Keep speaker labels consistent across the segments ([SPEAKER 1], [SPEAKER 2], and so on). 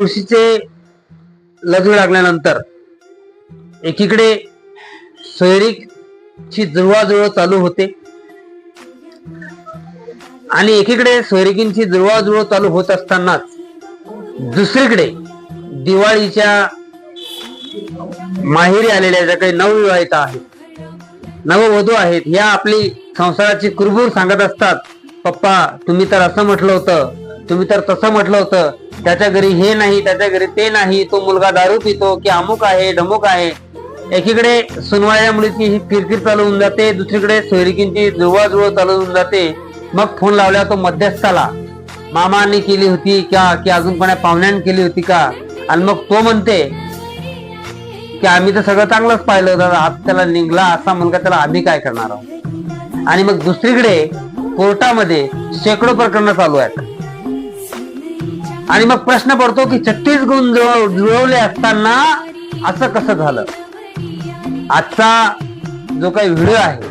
[SPEAKER 1] तुळशीचे लग्न लागल्यानंतर एकीकडे सोयरीची जुळवाजुळव चालू होते आणि एकीकडे सोयरिकींची जुळवाजुळव चालू होत असतानाच दुसरीकडे दिवाळीच्या माहेरी आलेल्या ज्या काही नवविवाहिता आहेत नववधू आहेत या आपली संसाराची कुरबूर सांगत असतात पप्पा तुम्ही तर असं म्हटलं होतं तुम्ही तर तसं म्हटलं होतं त्याच्या घरी हे नाही त्याच्या घरी ते नाही तो मुलगा दारू पितो की अमुक आहे ढमुक आहे. एकीकडे सुनवाळ्या मुलीची ही किरकिर चालू होऊन जाते दुसरीकडे सोयरिकींची जुळवाजुळव चालू होऊन जाते. मग फोन लावला तो मध्यस्थाला. मामांनी केली होती का की अजून कोणा पाहुण्याने केली होती का? आणि मग तो म्हणते की आम्ही तर सगळं चांगलंच पाहिलं दादा आज त्याला निघला असा मुलगा त्याला आम्ही काय करणार आहोत? आणि मग दुसरीकडे कोर्टामध्ये शेकडो प्रकरणं चालू आहेत. आणि मग प्रश्न पडतो की छत्तीस गुण जुळव- जुळवले असताना असं कसं झालं? आजचा जो काही व्हिडिओ आहे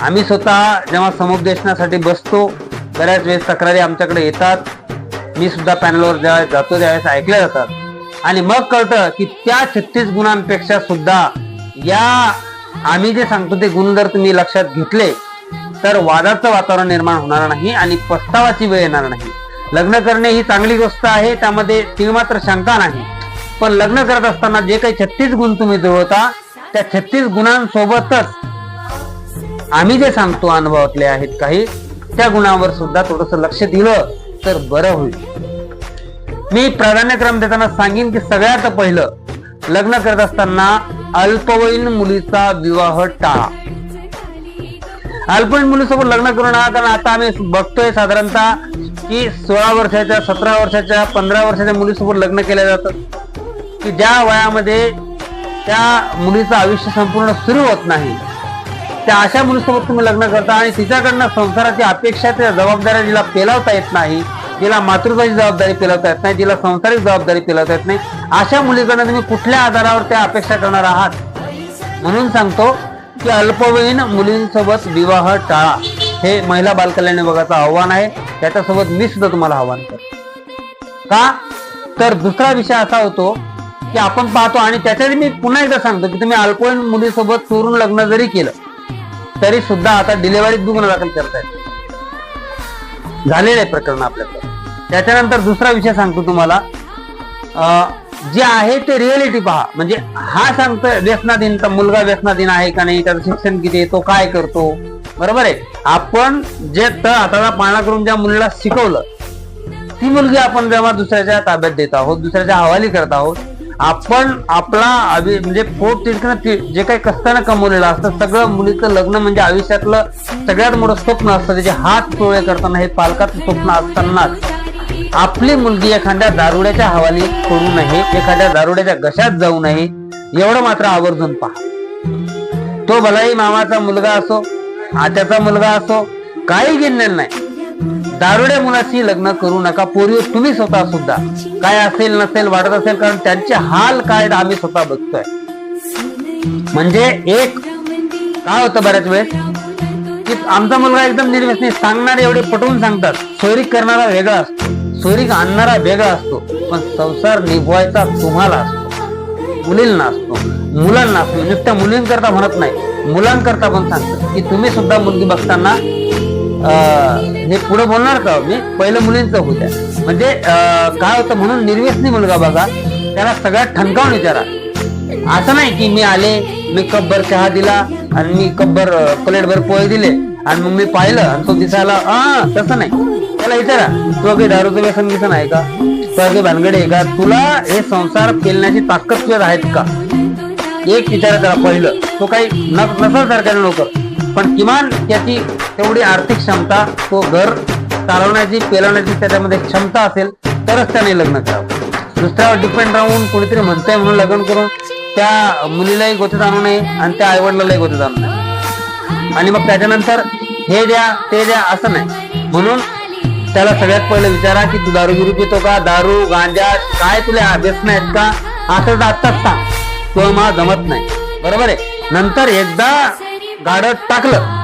[SPEAKER 1] आम्ही स्वतः जेव्हा समुपदेशनासाठी बसतो बऱ्याच वेळेस तक्रारी आमच्याकडे येतात. मी सुद्धा पॅनलवर ज्या जातो त्यावेळेस ऐकल्या जातात. आणि मग कळतं की त्या छत्तीस गुणांपेक्षा सुद्धा या आम्ही जे सांगतो ते गुण जर तुम्ही लक्षात घेतले तर वादाचं वातावरण निर्माण होणार नाही आणि पस्तावाची वेळ येणार नाही. लग्न करणे ही चांगली गोष्ट आहे त्यामध्ये ती मात्र शंका नाही. पण लग्न करत असताना जे काही छत्तीस गुण तुम्ही जुळवता त्या छत्तीस गुणांसोबतच आम्ही जे सांगतो अनुभवातले आहेत काही त्या गुणावर सुद्धा थोडस लक्ष दिलं तर बरं होईल. मी प्राधान्यक्रम देताना सांगेन की सगळ्यात पहिलं लग्न करत असताना अल्पवयीन मुलीचा विवाह टाळा. अल्पवयीन मुलीसोबत लग्न करू नका कारण आता आम्ही बघतोय साधारणतः की सोळा वर्षाच्या सतरा वर्षाच्या पंधरा वर्षाच्या मुलीसोबत लग्न केलं जातं. की ज्या वयामध्ये त्या मुलीचं आयुष्य संपूर्ण सुरू होत नाही त्या अशा मुलीसोबत तुम्ही लग्न करता आणि तिच्याकडनं संसाराची अपेक्षा त्या जबाबदाऱ्या जिला पेलावता येत नाही जिला मातृत्वाची जबाबदारी पेलावता येत नाही जिला संसारिक जबाबदारी पेलावता येत नाही अशा मुलीकडनं तुम्ही कुठल्या आधारावर त्या अपेक्षा करणार आहात? म्हणून सांगतो की अल्पवयीन मुलींसोबत विवाह टाळा. हे महिला बालकल्याण विभागाचं आव्हान आहे. त्याच्यासोबत मी सुद्धा तुम्हाला आव्हान करतो. का? तर दुसरा विषय असा होतो की आपण पाहतो आणि त्याच्यात मी पुन्हा एकदा सांगतो की तुम्ही अल्पवयीन मुलीसोबत चोरून लग्न जरी केलं तरी सुद्धा आता डिलिव्हरीत गुन्हा दाखल करतायत. झालेलं आहे प्रकरण आपल्याकडे. त्याच्यानंतर दुसरा विषय सांगतो तुम्हाला. अं, जे आहे ते रिअलिटी पहा. म्हणजे हा सांगतो व्यसनाधीन तर मुलगा व्यसनाधीन आहे का नाही त्याचं शिक्षण किती तो काय करतो? बरोबर आहे? आपण जे तर हाताला पाळणा करून ज्या मुलीला शिकवलं ती मुलगी आपण जेव्हा दुसऱ्याच्या ताब्यात देत आहोत दुसऱ्याच्या हवाली करत आहोत आपण आपला अभि म्हणजे पोट तिडकणं जे काही कष्टानं कमवलेलं असतं सगळं मुलीचं लग्न म्हणजे आयुष्यातलं सगळ्यात मोठं स्वप्न असतं त्याचे हात टोळे करताना हे पालकाचं स्वप्न असतानाच. आपली मुलगी एखाद्या दारुड्याच्या हवाली करू नये एखाद्या दारुड्याच्या घशात जाऊ नये एवढं मात्र आवर्जून पहा. तो भलाही मामाचा मुलगा असो आत्याचा मुलगा असो काही घेणं नाही. दारुड्या मुलाशी लग्न करू नका पोरी तुम्ही स्वतः सुद्धा. काय असेल नसेल वाटत असेल कारण त्यांचे हाल काय आम्ही स्वतः बघतोय. म्हणजे एक काय होतं बऱ्याच वेळेस? की आमचा मुलगा एकदम निर्व्यसनी सांगणारे एवढे पटवून सांगतात. चोरी करणारा वेगळा असतो. सोयरीक आणणारा वेगळा असतो. पण संसार निभवायचा तुम्हाला असतो. मुलींना असतो. मुलांना म्हणजे नुसत्या मुलींकरता म्हणत नाही मुलांकरता पण सांगतो की तुम्ही सुद्धा मुलगी बघताना अं, हे पुढे बोलणार का हो मी? पहिलं मुलींचं होत्या म्हणजे काय होतं म्हणून निर्व्यसनी मुलगा बघा त्याला सगळ्यात ठणकावून विचारा. असं नाही की मी आले मी कब्बर चहा दिला आणि मी कब्बर प्लेटभर पोहे दिले आणि मग मी पाहिलं आणि तो दिसायला हा तसं नाही. त्याला विचारा तुला काही दारूचं व्यसन व्यसन आहे का? तुला काही भानगडी आहे का? तुला हे संसार पेलण्याची ताकद तुझ्यात आहेत का? एक विचार त्याला पहिलं. तो काही नसल सरकारी नोकर पण किमान त्याची तेवढी आर्थिक क्षमता तो घर चालवण्याची पेलवण्याची त्याच्यामध्ये क्षमता असेल तरच त्याने लग्न करावं. दुसऱ्यावर डिपेंड राहून कोणीतरी म्हणतंय म्हणून लग्न करून त्या मुलीलाही गोतीत आणू नये आणि त्या आईवडिलालाही गोतीत आणू नये. आणि मग त्याच्यानंतर हे द्या ते द्या असं नाही. म्हणून त्याला सगळ्यात पहिलं विचारा की तू दारू गिरू पितो का? दारू गांजा काय तुला अभ्यास नाहीत का? असं तर आत्ताच सांग. तो जमत नाही. बरोबर आहे? नंतर एकदा गाडं टाकलं.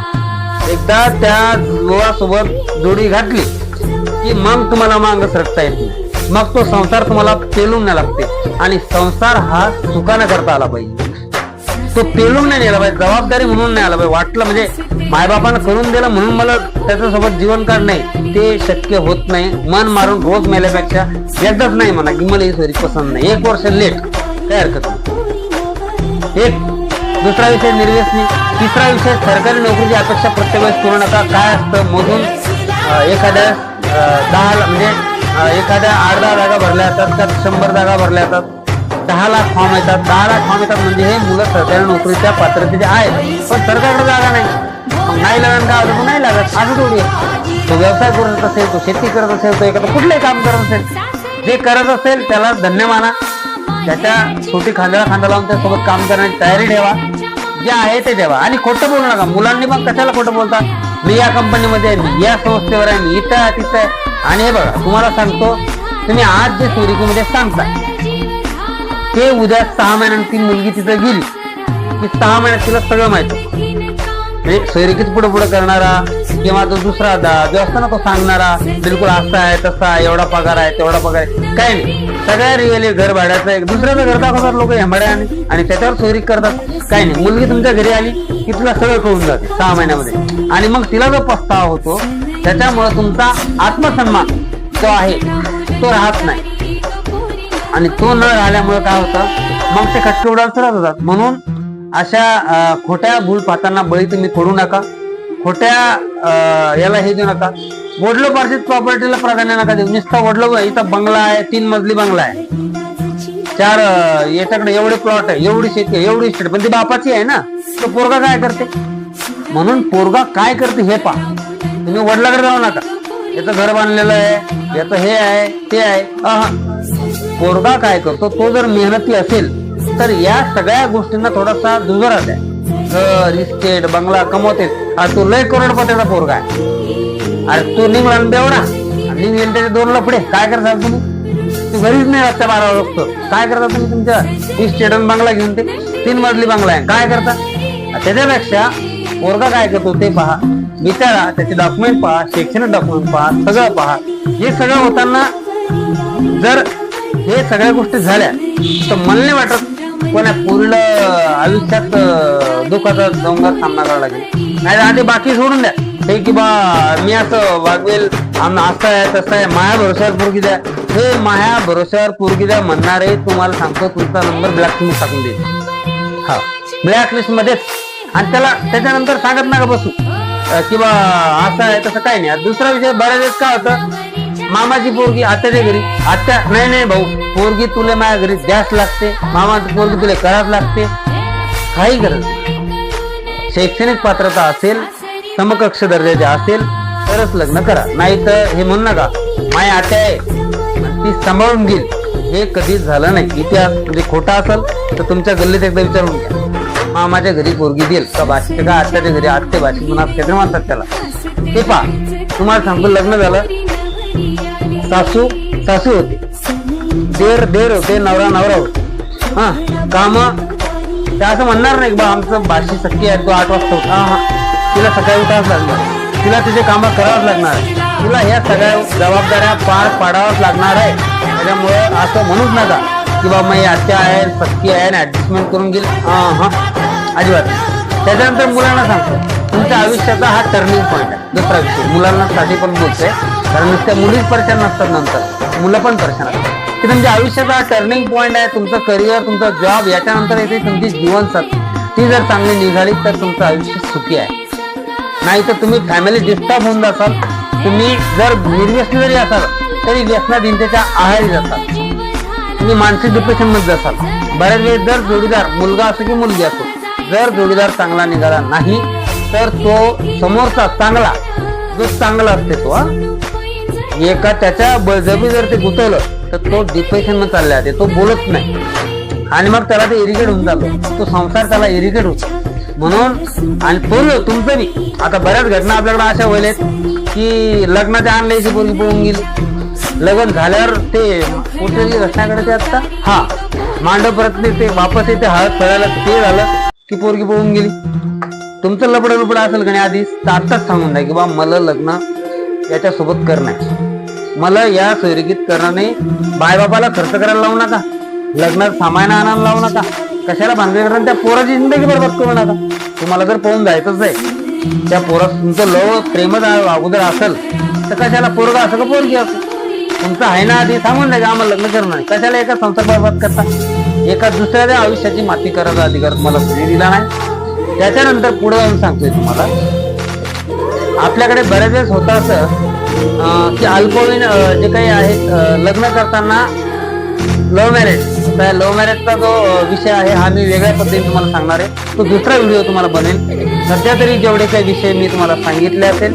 [SPEAKER 1] एकदा त्या सोबत जोडी घातली की मग तुम्हाला मांग सरकता येत. नाही मग तो संसार तुम्हाला पेलून नाही लागते. आणि संसार हा सुखानं करता आला पाहिजे. तो पेलून नाही नेला पाहिजे जबाबदारी म्हणून नाही आला पाहिजे. वाटलं म्हणजे मायबापानं करून दिलं म्हणून मला त्याच्यासोबत जीवन काढ नाही. ते शक्य होत नाही. मन मारून रोज मेल्यापेक्षा एकदाच नाही म्हणा की मला ही सोयरी पसंत नाही. एक वर्ष लेट. काय हरकत नाही. एक दुसरा विषय निर्व्यसनी तिसरा विषय सरकारी नोकरीची अपेक्षा प्रत्येक वेळेस करू नका. काय असतं मोजून एखाद्या दहा म्हणजे एखाद्या आठ दहा जागा भरल्या जातात त्यात शंभर जागा भरल्या जातात दहा लाख फॉर्म येतात दहा लाख फॉर्म येतात म्हणजे हे मुलं सरकारी नोकरीच्या पात्रतेचे आहेत. पण सरकारकडे जागा नाही. मग नाही लागत का अजून नाही लागत. असं थोडी तो व्यवसाय करत असेल तो शेती करत असेल तो एखादं कुठलंही काम करत असेल. जे करत असेल त्याला धन्य माना. त्याच्या छोटी खांद्याला खांदा लावून त्यासोबत काम करण्याची तयारी ठेवा. जे आहे ते ठेवा. आणि खोटं बोलू नका. मुलांनी मग कशाला खोटं बोलता? मी या कंपनीमध्ये आहे मी या संस्थेवर आहे मी इथं आहे तिथं आहे. आणि हे बघा तुम्हाला सांगतो तुम्ही आज जे सुरिकीमध्ये सांगता ते उद्या सहा महिन्यात ती मुलगी तिथं गेली. की सहा महिन्यात तिला सगळं माहिती. म्हणजे सोयरिकीच पुढे पुढे करणारा किंवा जो दुसरा दा- जो असतो ना तो सांगणारा बिलकुल असा आहे तसा आहे एवढा पगार आहे तेवढा पगार आहे. काय नाही. सगळ्या रिअली घर भाड्याचं एक दुसऱ्याचं घर दाखवतात लोक हेंबड्याने आणि त्याच्यावर चोरी करतात. काय नाही. मुलगी तुमच्या घरी आली की तुला सगळं कळून जाते सहा महिन्यामध्ये. आणि मग तिला जो पस्तावा होतो त्याच्यामुळे तुमचा आत्मसन्मान जो आहे तो राहत नाही. आणि तो न राहिल्यामुळे काय होतं मग ते खटके उडाल सुरुवात होतात. म्हणून अशा खोट्या भूल पाहताना बळी तुम्ही पडू नका. खोट्या याला हे देऊ नका. वडलो पार्थित प्रॉपर्टीला प्राधान्य नका देऊ. नुसता वडलो इथं बंगला आहे तीन मजली बंगला आहे. चार याच्याकडे एवढे प्लॉट आहे एवढी शेती आहे एवढी शेती पण ती बापाची आहे ना तो पोरगा काय करते? म्हणून पोरगा काय करते हे पहा. तुम्ही वडिलाकडे जाऊ नका. याचं घर बांधलेलं आहे याचं हे आहे ते आहे. अहा. पोरगा काय करतो? तो जर मेहनती असेल तर या सगळ्या गोष्टींना थोडासा दुजोरा द्या. घर इस्टेट बंगला कमवते. अरे तो लय करोडपतीचा पोरगा आहे. अरे तू निघला आणि बेवडा. आणि निघले त्याचे दोन लपडे काय करतात तुम्ही? तू घरीच नाही रस्त्या बारा वाजता काय करता तुम्ही तुमच्या? इस्टेट आणि बंगला घेऊन ते तीन मजली बंगला आहे. काय करता? त्याच्यापेक्षा पोरगा काय करतो ते पहा. विचारा त्याचे डॉक्युमेंट पहा शैक्षणिक डॉक्युमेंट पहा सगळं पहा. हे सगळं होताना जर हे सगळ्या गोष्टी झाल्या तर मला नाही वाटत कोणा पूर्ण आयुष्यात दुःखाचा डोंगर सामना करावा लागेल. नाही आधी बाकी सोडून द्या. हे की बा मी असं वागवेल आम्ही असं आहे तसं आहे माया भरोश्यावर पोरगी द्या. हे माया भरोश्यावर पोरगी द्या म्हणणारे तुम्हाला सांगतो तुमचा नंबर ब्लॅक लिस्ट टाकून देईल हा. ब्लॅक लिस्ट मध्येच. आणि त्याला त्याच्यानंतर सांगत नका बसू. किंवा की बा असं आहे तसं काही नाही. दुसरा विषय बऱ्याच वेळेस काय होतं मामाची पोरगी आत्याच्या घरी. आत्या नाही नाही भाऊ. पोरगी तुला माझ्या घरी द्यास लागते. मामाची पोरगी तुला करावं लागते. काही गरज शैक्षणिक पात्रता असेल समकक्ष दर्जाचे असेल तरच लग्न करा. नाही तर हे म्हणू नका. माय आत्या आहे. ती सांभाळून घेईल. हे कधीच झालं नाही. इतिहास म्हणजे खोटा असेल तर तुमच्या गल्लीत एकदा विचारून घ्या. मामाच्या घरी पोरगी देईल. का भाषिक का आत्याच्या घरी आत्ते भाषिक म्हणून असते म्हणतात त्याला. ते पहा. तुम्हाला सांगतो लग्न झालं. सासू सासू होती. देर देर होते नवरा नवरा होते. हा काम. ते असं म्हणणार नाही की बा आमचं भाषी सख्खी आहे तो आठ वाजता होता हा तिला सकाळी उठावंच लागणार. तिला तिचे कामं करावंच लागणार. आहे. तिला ह्या सगळ्या जबाबदाऱ्या पार पाडावंच लागणार आहे. त्याच्यामुळे असं म्हणूच नका की बा मी आत्या आहे सख्खी आहे आणि ॲडजस्टमेंट करून गेली. हा हा. अजिबात त्याच्यानंतर मुलांना सांगतो. तुमच्या आयुष्याचा हा टर्निंग पॉईंट आहे. दुसरा विषय मुलांना साठी पण बोलतोय कारण नुसत्या मुलीच परेशान नसतात नंतर. मुलं पण परेशान असतात. की तुमच्या आयुष्याचा हा टर्निंग पॉईंट आहे तुमचं करिअर तुमचा जॉब याच्यानंतर येते तुमची जीवनसाथी ती जर चांगली निघाली तर तुमचं आयुष्य सुखी आहे. नाही तर तुम्ही फॅमिली डिस्टर्ब होऊन जासाल. तुम्ही जर निर्व्यसनी जरी असाल तरी व्यसनाधीनतेच्या आहारी जातात तुम्ही मानसिक डिप्रेशनमध्ये जासाल. बऱ्याच वेळेस जर जोडीदार मुलगा असो की मुलगी असो जर जोडीदार चांगला निघाला नाही तर तो समोरचा चांगला जो चांगला असते तो हा. एका त्याच्या बळजबी जर ते गुतवलं तर तो डिप्रेशनमध्ये चालला जाते तो बोलत नाही. आणि मग त्याला ते इरिगेट होऊन जातो. तो संसार त्याला इरिगेट होतो. म्हणून आणि तो हो, तुमचं बी. आता बऱ्याच घटना आपल्याकडे अशा व्हायला की लग्नाच्या आणल्याची पोरगी पळून गेली. लग्न झाल्यावर ते कुठली घटनाकडे ते आता हा मांडव परत ते वापस येते हळद फळायला ते झालं की पोरगी पळून गेली. तुमचं लपड लुपड असेल का नाही आधीच तर आत्ताच सांगून द्या की बा मला लग्न याच्यासोबत करणं आहे मला या सोयरिकीत करणाने बायबापाला खर्च करायला लावू नका. लग्नात सामान आणायला लावू नका. कशाला भांडवे करा त्या पोराची जिंदगी बरबाद करू नका. तुम्हाला जर पळून जायचंच आहे त्या पोरात तुमचं लव प्रेमच अगोदर असेल तर कशाला पोरगा असं का पोरगी असं? तुमचं आहे ना आधी? सांगून द्या की आम्हाला लग्न करणं कशाला एका संसार बरबाद करता? एका दुसऱ्या आयुष्याची माती करायचा अधिकार तुम्हाला कोणी दिला नाही. त्याच्यानंतर पुढे जाऊन सांगतोय तुम्हाला. आपल्याकडे बऱ्याच वेळेस होतं असं की अल्पवयीन जे काही आहेत लग्न करताना लव्ह मॅरेज त्या लव्ह मॅरेजचा जो विषय आहे हा मी वेगळ्या पद्धतीने तुम्हाला सांगणार आहे. तो दुसरा व्हिडिओ तुम्हाला बनेल. सध्या तरी जेवढे काही विषय मी तुम्हाला सांगितले असेल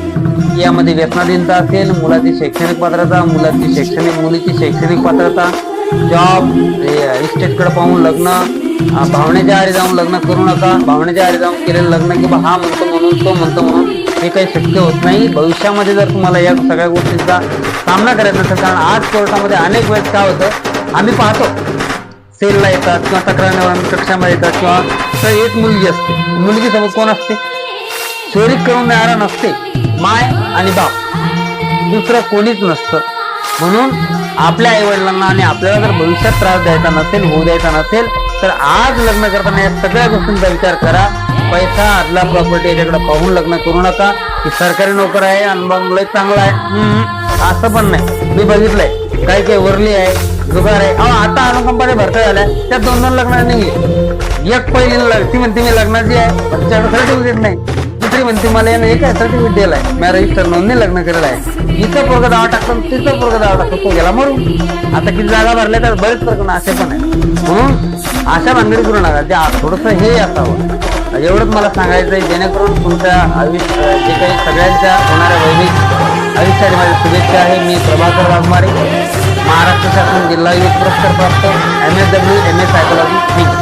[SPEAKER 1] यामध्ये व्यसनाधीनता असेल मुलाची शैक्षणिक पात्रता मुलाची शैक्षणिक मुलीची शैक्षणिक पात्रता जॉब इस्टेटकडे पाहून लग्न भावनेच्या आरी जाऊन लग्न करू नका. भावनेच्या आरी जाऊन केलेलं लग्न किंवा हा म्हणतो म्हणून तो म्हणतो म्हणून हे काही शक्य होत नाही. भविष्यामध्ये जर तुम्हाला या सगळ्या गोष्टींचा सामना करायचा असेल कारण आज कोर्टामध्ये अनेक वेळेस काय होतं आम्ही पाहतो. सेलला येतात किंवा तक्रार कक्षामध्ये येतात किंवा तर एक मुलगी असते. मुलगी सोबत कोण असते? चोरी करून देणारा नसते. माय आणि बाप. दुसरं कोणीच नसतं. म्हणून आपल्या आई वडिलांना आणि आपल्याला जर भविष्यात त्रास द्यायचा नसेल होऊ द्यायचा नसेल तर आज लग्न करताना या सगळ्या गोष्टींचा विचार करा. पैसा आदला प्रॉपर्टी याच्याकडे पाहून लग्न करू नका. की सरकारी नोकर आहे अनुभव लय चांगला आहे. हम्म, असं पण नाही. मी बघितलंय. काही काही वरली आहे जुगार आहे. अहो आता अनुकंपाने भरता झाल्या. त्या दोन दोन लग्न एक पहिली लग- ती म्हणते मी लग्नाची आहे. त्याच्याकडे सर्टिफिकेट नाही. दुसरी म्हणते मला यानं हे काय सर्टिफिकेट दिलाय मॅरेज तर नोंदणी लग्न केलेलं आहे. इथं पोरग दावा टाकतो तिथं पोरगा दावा टाकतो तो गेला मरून. आता किती जागा भरल्या तर बरेच प्रकरण असे पण आहे. म्हणून अशा भानगडी करू नका ते थोडंसं हे असावं. एवढंच मला सांगायचं आहे जेणेकरून तुमच्या आयुष्य जे काही सगळ्यांच्या होणाऱ्या वैविक आयुष्यात माझ्या शुभेच्छा आहे. मी प्रभाकर वाघमारे महाराष्ट्र शासन जिल्हा युथ पुरस्कार प्राप्त M S W M S psychology